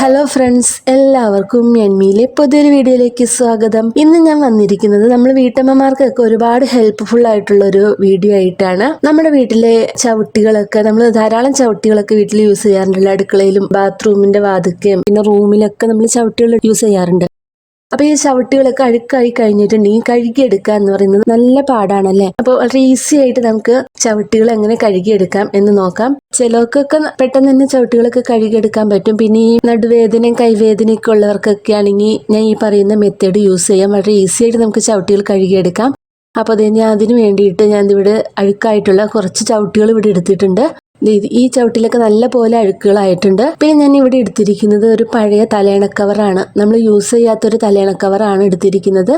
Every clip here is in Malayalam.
ഹലോ ഫ്രണ്ട്സ് എല്ലാവർക്കും എൻമിയിലെ പുതിയൊരു വീഡിയോയിലേക്ക് സ്വാഗതം. ഇന്ന് ഞാൻ വന്നിരിക്കുന്നത് നമ്മൾ വീട്ടമ്മമാർക്കൊക്കെ ഒരുപാട് ഹെൽപ്ഫുൾ ആയിട്ടുള്ള ഒരു വീഡിയോ ആയിട്ടാണ്. നമ്മുടെ വീട്ടിലെ ചവിട്ടികളൊക്കെ നമ്മൾ ധാരാളം ചവിട്ടികളൊക്കെ വീട്ടിൽ യൂസ് ചെയ്യാറുണ്ടല്ലോ അടുക്കളയിലും ബാത്റൂമിന്റെ വാതുക്കയും പിന്നെ റൂമിലൊക്കെ നമ്മൾ ചവിട്ടികൾ യൂസ് ചെയ്യാറുണ്ട്. അപ്പൊ ഈ ചവിട്ടുകളൊക്കെ അഴുക്കായി കഴിഞ്ഞിട്ടുണ്ടെങ്കിൽ കഴുകിയെടുക്കുക എന്ന് പറയുന്നത് നല്ല പാടാണല്ലേ? അപ്പോൾ വളരെ ഈസി ആയിട്ട് നമുക്ക് ചവിട്ടുകൾ എങ്ങനെ കഴുകിയെടുക്കാം എന്ന് നോക്കാം. ചിലർക്കൊക്കെ പെട്ടെന്ന് തന്നെ ചവിട്ടുകളൊക്കെ കഴുകിയെടുക്കാൻ പറ്റും. പിന്നെ ഈ നടുവേദനയും കൈവേദനയൊക്കെ ഉള്ളവർക്കൊക്കെ ആണെങ്കിൽ ഞാൻ ഈ പറയുന്ന മെത്തേഡ് യൂസ് ചെയ്യാം. വളരെ ഈസി ആയിട്ട് നമുക്ക് ചവിട്ടുകൾ കഴുകിയെടുക്കാം. അപ്പോൾ അത് ഞാൻ അതിന് വേണ്ടിയിട്ട് ഞാൻ ഇവിടെ അഴുക്കായിട്ടുള്ള കുറച്ച് ചവിട്ടുകൾ ഇവിടെ എടുത്തിട്ടുണ്ട്. ഈ ചവിട്ടിലൊക്കെ നല്ല പോലെ അഴുക്കുകളായിട്ടുണ്ട്. പിന്നെ ഞാൻ ഇവിടെ എടുത്തിരിക്കുന്നത് ഒരു പഴയ തലയണ കവറാണ് നമ്മൾ യൂസ് ചെയ്യാത്തൊരു തലയണ കവറാണ് എടുത്തിരിക്കുന്നത്.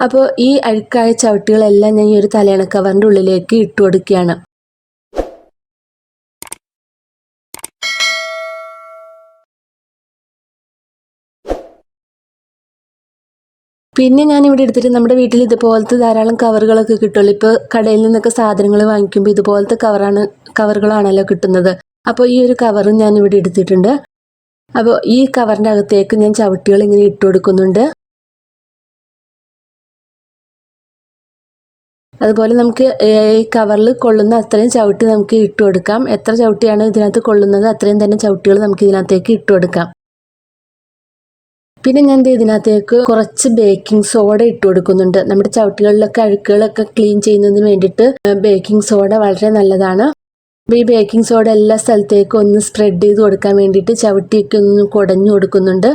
അപ്പോൾ ഈ അഴുക്കായ ചവിട്ടികളെല്ലാം ഞാൻ ഈ ഒരു തലയണ കവറിന്റെ ഉള്ളിലേക്ക് ഇട്ടു കൊടുക്കുകയാണ്. പിന്നെ ഞാൻ ഇവിടെ എടുത്തിട്ട് നമ്മുടെ വീട്ടിൽ ഇതുപോലത്തെ ധാരാളം കവറുകളൊക്കെ കിട്ടുള്ളൂ. ഇപ്പോൾ കടയിൽ നിന്നൊക്കെ സാധനങ്ങൾ വാങ്ങിക്കുമ്പോൾ ഇതുപോലത്തെ കവറാണ് കവറുകളാണല്ലോ കിട്ടുന്നത്. അപ്പോൾ ഈ ഒരു കവറും ഞാൻ ഇവിടെ എടുത്തിട്ടുണ്ട്. അപ്പോൾ ഈ കവറിന്റെ അകത്തേക്ക് ഞാൻ ചവിട്ടികൾ ഇങ്ങനെ ഇട്ട് കൊടുക്കുന്നുണ്ട്. അതുപോലെ നമുക്ക് ഈ കവറിൽ കൊള്ളുന്ന അത്രയും ചവിട്ടി നമുക്ക് ഇട്ട് കൊടുക്കാം. എത്ര ചവിട്ടിയാണ് ഇതിനകത്ത് കൊള്ളുന്നത് അത്രയും തന്നെ ചവിട്ടികൾ നമുക്ക് ഇതിനകത്തേക്ക് ഇട്ട് കൊടുക്കാം. പിന്നെ ഞാൻ ഇതിനകത്തേക്ക് കുറച്ച് ബേക്കിംഗ് സോഡ ഇട്ട് കൊടുക്കുന്നുണ്ട്. നമ്മുടെ ചവിട്ടുകളിലൊക്കെ അഴുക്കുകളൊക്കെ ക്ലീൻ ചെയ്യുന്നതിന് വേണ്ടിയിട്ട് ബേക്കിംഗ് സോഡ വളരെ നല്ലതാണ്. അപ്പോൾ ഈ ബേക്കിംഗ് സോഡ എല്ലാ സ്ഥലത്തേക്കും ഒന്ന് സ്പ്രെഡ് ചെയ്ത് കൊടുക്കാൻ വേണ്ടിയിട്ട് ചവിട്ടിയൊക്കെ ഒന്ന് കുടഞ്ഞു കൊടുക്കുന്നുണ്ട്.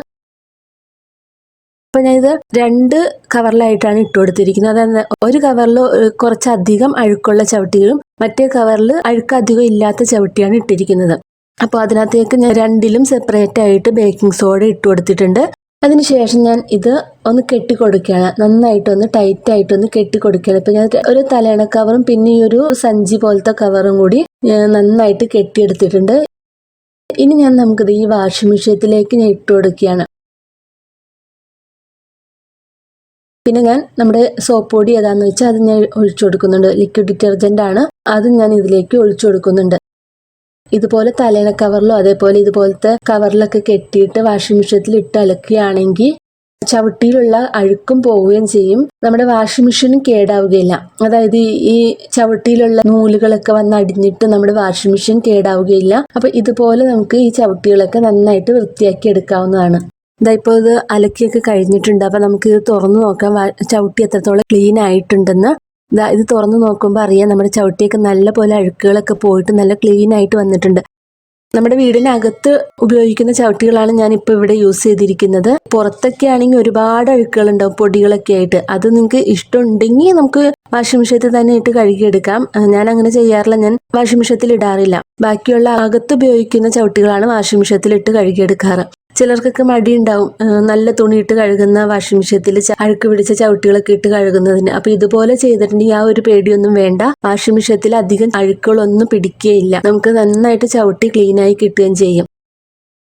അപ്പോൾ ഞാനിത് രണ്ട് കവറിലായിട്ടാണ് ഇട്ട് കൊടുത്തിരിക്കുന്നത്. അതായത് ഒരു കവറിൽ കുറച്ചധികം അഴുക്കുള്ള ചവിട്ടികളും മറ്റേ കവറിൽ അഴുക്ക് അധികം ഇല്ലാത്ത ചവിട്ടിയാണ് ഇട്ടിരിക്കുന്നത്. അപ്പോൾ അതിനകത്തേക്ക് ഞാൻ രണ്ടിലും സെപ്പറേറ്റ് ആയിട്ട് ബേക്കിംഗ് സോഡ ഇട്ട് കൊടുത്തിട്ടുണ്ട്. അതിനുശേഷം ഞാൻ ഇത് ഒന്ന് കെട്ടിക്കൊടുക്കുകയാണ്. നന്നായിട്ടൊന്ന് ടൈറ്റായിട്ടൊന്ന് കെട്ടിക്കൊടുക്കുകയാണ്. ഇപ്പം ഞാൻ ഒരു തലയണ കവറും പിന്നെ ഈ ഒരു സഞ്ചി പോലത്തെ കവറും കൂടി നന്നായിട്ട് കെട്ടിയെടുത്തിട്ടുണ്ട്. ഇനി ഞാൻ നമുക്കിത് ഈ വാഷിംഗ് മെഷീനത്തിലേക്ക് ഞാൻ ഇട്ട് കൊടുക്കുകയാണ്. പിന്നെ ഞാൻ നമ്മുടെ സോപ്പ് പൊടി ഏതാണെന്ന് വെച്ചാൽ അത് ഞാൻ ഒഴിച്ചു കൊടുക്കുന്നുണ്ട്. ലിക്വിഡ് ഡിറ്റർജന്റ് ആണ്. അത് ഞാൻ ഇതിലേക്ക് ഒഴിച്ചു കൊടുക്കുന്നുണ്ട്. ഇതുപോലെ തലേണ കവറിലോ അതേപോലെ ഇതുപോലത്തെ കവറിലൊക്കെ കെട്ടിയിട്ട് വാഷിംഗ് മെഷീനിൽ ഇട്ട് അലക്കുകയാണെങ്കിൽ ചവിട്ടിയിലുള്ള അഴുക്കും പോവുകയും ചെയ്യും. നമ്മുടെ വാഷിംഗ് മെഷീനും കേടാവുകയില്ല. അതായത് ഈ ചവിട്ടിയിലുള്ള നൂലുകളൊക്കെ വന്ന് അടിഞ്ഞിട്ട് നമ്മുടെ വാഷിംഗ് മെഷീൻ കേടാവുകയില്ല. അപ്പൊ ഇതുപോലെ നമുക്ക് ഈ ചവിട്ടികളൊക്കെ നന്നായിട്ട് വൃത്തിയാക്കി എടുക്കാവുന്നതാണ്. ഇതാ ഇപ്പോൾ ഇത് അലക്കിയൊക്കെ കഴിഞ്ഞിട്ടുണ്ട്. അപ്പൊ നമുക്ക് ഇത് തുറന്നു നോക്കാം. ചവിട്ടി എത്രത്തോളം ക്ലീൻ ആയിട്ടുണ്ടെന്ന്. ഇതാ ഇത് തുറന്നു നോക്കുമ്പോൾ അറിയാം നമ്മുടെ ചവിട്ടിയൊക്കെ നല്ല പോലെ അഴുക്കുകളൊക്കെ പോയിട്ട് നല്ല ക്ലീൻ ആയിട്ട് വന്നിട്ടുണ്ട്. നമ്മുടെ വീടിനകത്ത് ഉപയോഗിക്കുന്ന ചവിട്ടികളാണ് ഞാൻ ഇപ്പോൾ ഇവിടെ യൂസ് ചെയ്തിരിക്കുന്നത്. പുറത്തൊക്കെ ആണെങ്കിൽ ഒരുപാട് അഴുക്കുകളുണ്ടാവും പൊടികളൊക്കെ ആയിട്ട്. അത് നിങ്ങൾക്ക് ഇഷ്ടമുണ്ടെങ്കിൽ നമുക്ക് വാഷിംഗ് മെഷീനിൽ തന്നെ ഇട്ട് കഴുകിയെടുക്കാം. ഞാൻ അങ്ങനെ ചെയ്യാറില്ല ഞാൻ വാഷിംഗ് മെഷീനിൽ ഇടാറില്ല. ബാക്കിയുള്ള അകത്ത് ഉപയോഗിക്കുന്ന ചവിട്ടികളാണ് വാഷിംഗ് മെഷീനിൽ ഇട്ട് കഴുകിയെടുക്കാറ്. ചിലർക്കൊക്കെ മടിയുണ്ടാവും. നല്ല തുണി ഇട്ട് കഴുകുന്ന വാഷിംഗ് മെഷീനത്തിൽ അഴുക്ക് പിടിച്ച ചവിട്ടികളൊക്കെ ഇട്ട് കഴുകുന്നതിന്. അപ്പൊ ഇതുപോലെ ചെയ്തിട്ടുണ്ടെങ്കിൽ ആ ഒരു പേടിയൊന്നും വേണ്ട. വാഷിംഗ് മെഷീനത്തിൽ അധികം അഴുക്കുകളൊന്നും പിടിക്കുകയില്ല നമുക്ക് നന്നായിട്ട് ചവിട്ടി ക്ലീനായി കിട്ടുകയും ചെയ്യും.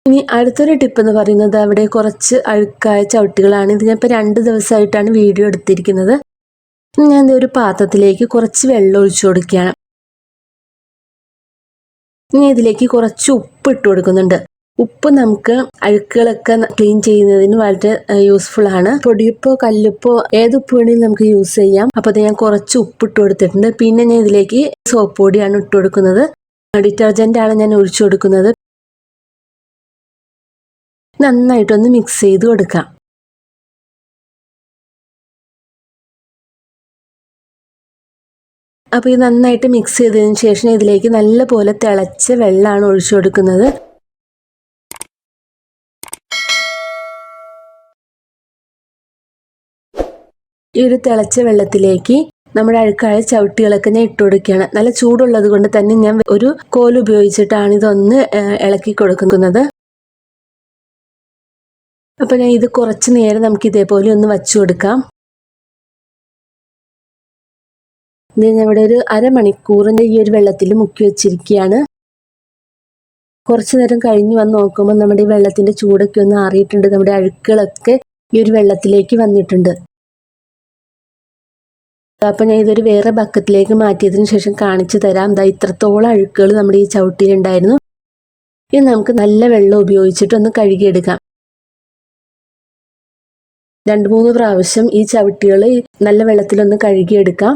ഇനി അടുത്തൊരു ടിപ്പ് എന്ന് പറയുന്നത് അവിടെ കുറച്ച് അഴുക്കായ ചവിട്ടികളാണ്. ഇത് ഞാൻ രണ്ട് ദിവസമായിട്ടാണ് വീഡിയോ എടുത്തിരിക്കുന്നത്. ഞാൻ ഒരു പാത്രത്തിലേക്ക് കുറച്ച് വെള്ളം ഒഴിച്ചു കൊടുക്കുകയാണ്. ഇനി ഇതിലേക്ക് കുറച്ച് ഉപ്പ് ഇട്ട് കൊടുക്കുന്നുണ്ട്. ഉപ്പ് നമുക്ക് അഴുക്കുകളൊക്കെ ക്ലീൻ ചെയ്യുന്നതിന് വളരെ യൂസ്ഫുൾ ആണ്. പൊടിയുപ്പോ കല്ലുപ്പോ ഏത് ഉപ്പ് വേണമെങ്കിലും നമുക്ക് യൂസ് ചെയ്യാം. അപ്പൊ ഞാൻ കുറച്ച് ഉപ്പ് ഇട്ട് കൊടുത്തിട്ടുണ്ട്. പിന്നെ ഞാൻ ഇതിലേക്ക് സോപ്പ് പൊടിയാണ് ഇട്ട് കൊടുക്കുന്നത്. ഡിറ്റർജന്റ് ആണ് ഞാൻ ഒഴിച്ചു കൊടുക്കുന്നത്. നന്നായിട്ടൊന്ന് മിക്സ് ചെയ്ത് കൊടുക്കാം. അപ്പോൾ ഇത് നന്നായിട്ട് മിക്സ് ചെയ്തതിന് ശേഷം ഇതിലേക്ക് നല്ലപോലെ തിളച്ച വെള്ളമാണ് ഒഴിച്ചു കൊടുക്കുന്നത്. ഈ ഒരു തിളച്ച വെള്ളത്തിലേക്ക് നമ്മുടെ അഴുക്കായ ചവിട്ടികളൊക്കെ ഞാൻ ഇട്ട് കൊടുക്കുകയാണ്. നല്ല ചൂടുള്ളത് കൊണ്ട് തന്നെ ഞാൻ ഒരു കോൽ ഉപയോഗിച്ചിട്ടാണ് ഇതൊന്ന് ഇളക്കി കൊടുക്കുന്നത്. അപ്പൊ ഞാൻ ഇത് കുറച്ച് നേരം നമുക്ക് ഇതേപോലെ ഒന്ന് വച്ചു കൊടുക്കാം. ഇത് ഞാൻ ഇവിടെ ഒരു അരമണിക്കൂറിന്റെ ഈ ഒരു വെള്ളത്തിൽ മുക്കി വെച്ചിരിക്കുകയാണ്. കുറച്ചു നേരം കഴിഞ്ഞ് വന്ന് നോക്കുമ്പോൾ നമ്മുടെ ഈ വെള്ളത്തിന്റെ ചൂടൊക്കെ ഒന്ന് ആറിയിട്ടുണ്ട്. നമ്മുടെ അഴുക്കുകളൊക്കെ ഈ ഒരു വെള്ളത്തിലേക്ക് വന്നിട്ടുണ്ട്. അപ്പം ഞാൻ ഇതൊരു വേറെ ബക്കറ്റിലേക്ക് മാറ്റിയതിന് ശേഷം കാണിച്ചു തരാം. ദാ ഇത്രത്തോളം അഴുക്കുകൾ നമ്മുടെ ഈ ചവിട്ടിയിലുണ്ടായിരുന്നു. ഇനി നമുക്ക് നല്ല വെള്ളം ഉപയോഗിച്ചിട്ടൊന്ന് കഴുകിയെടുക്കാം. രണ്ട് മൂന്ന് പ്രാവശ്യം ഈ ചവിട്ടികൾ നല്ല വെള്ളത്തിലൊന്ന് കഴുകിയെടുക്കാം.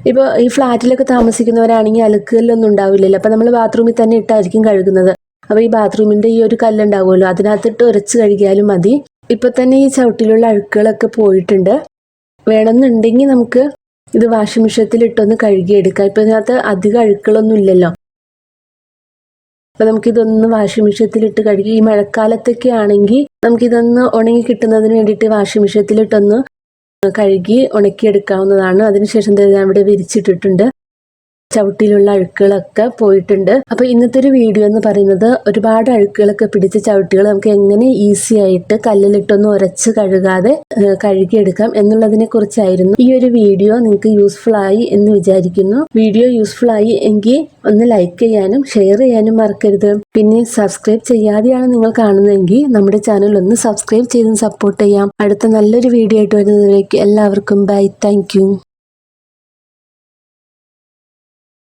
ഇപ്പോൾ ഈ ഫ്ലാറ്റിലൊക്കെ താമസിക്കുന്നവരാണെങ്കിൽ അലക്കുകല്ലൊന്നും ഉണ്ടാവില്ലല്ലോ. അപ്പോൾ നമ്മൾ ബാത്റൂമിൽ തന്നെ ഇട്ടായിരിക്കും കഴുകുന്നത്. അപ്പോൾ ഈ ബാത്റൂമിന്റെ ഈ ഒരു കല്ലുണ്ടാവുമല്ലോ അതിനകത്തിട്ട് ഉരച്ച് കഴുകിയാലും മതി. ഇപ്പോൾ തന്നെ ഈ ചവിട്ടിലുള്ള അഴുക്കുകളൊക്കെ പോയിട്ടുണ്ട്. വേണമെന്നുണ്ടെങ്കിൽ നമുക്ക് ഇത് വാഷിംഗ് മെഷീനത്തിൽ ഇട്ടൊന്ന് കഴുകിയെടുക്കാം. ഇപ്പൊ ഇതിനകത്ത് അധികം അഴുക്കുകളൊന്നും ഇല്ലല്ലോ. അപ്പോൾ നമുക്കിതൊന്ന് വാഷിംഗ് മെഷീനത്തിൽ ഇട്ട് കഴുകി ഈ മഴക്കാലത്തൊക്കെ ആണെങ്കിൽ നമുക്കിതൊന്ന് ഉണങ്ങി കിട്ടുന്നതിന് വേണ്ടിയിട്ട് വാഷിംഗ് മെഷീനത്തിൽ ഇട്ടൊന്ന് കഴുകി ഉണക്കിയെടുക്കാവുന്നതാണ്. അതിനുശേഷം ഞാൻ ഇവിടെ വിരിച്ചിട്ടിട്ടുണ്ട്. ചവിട്ടിയിലുള്ള അഴുക്കുകളൊക്കെ പോയിട്ടുണ്ട്. അപ്പോൾ ഇന്നത്തെ ഒരു വീഡിയോ എന്ന് പറയുന്നത് ഒരുപാട് അഴുക്കുകളൊക്കെ പിടിച്ച ചവിട്ടികൾ നമുക്ക് എങ്ങനെ ഈസി ആയിട്ട് കല്ലിലിട്ടൊന്നും ഉരച്ച് കഴുകാതെ കഴുകിയെടുക്കാം എന്നുള്ളതിനെ കുറിച്ചായിരുന്നു ഈ ഒരു വീഡിയോ. നിങ്ങൾക്ക് യൂസ്ഫുൾ ആയി എന്ന് വിചാരിക്കുന്നു. വീഡിയോ യൂസ്ഫുൾ ആയി എങ്കിൽ ഒന്ന് ലൈക്ക് ചെയ്യാനും ഷെയർ ചെയ്യാനും മറക്കരുത്. പിന്നെ സബ്സ്ക്രൈബ് ചെയ്യാതെയാണ് നിങ്ങൾ കാണുന്നതെങ്കിൽ നമ്മുടെ ചാനൽ ഒന്ന് സബ്സ്ക്രൈബ് ചെയ്ത് സപ്പോർട്ട് ചെയ്യാം. അടുത്ത നല്ലൊരു വീഡിയോ ആയിട്ട് വരുന്നതിലേക്ക് എല്ലാവർക്കും ബൈ താങ്ക്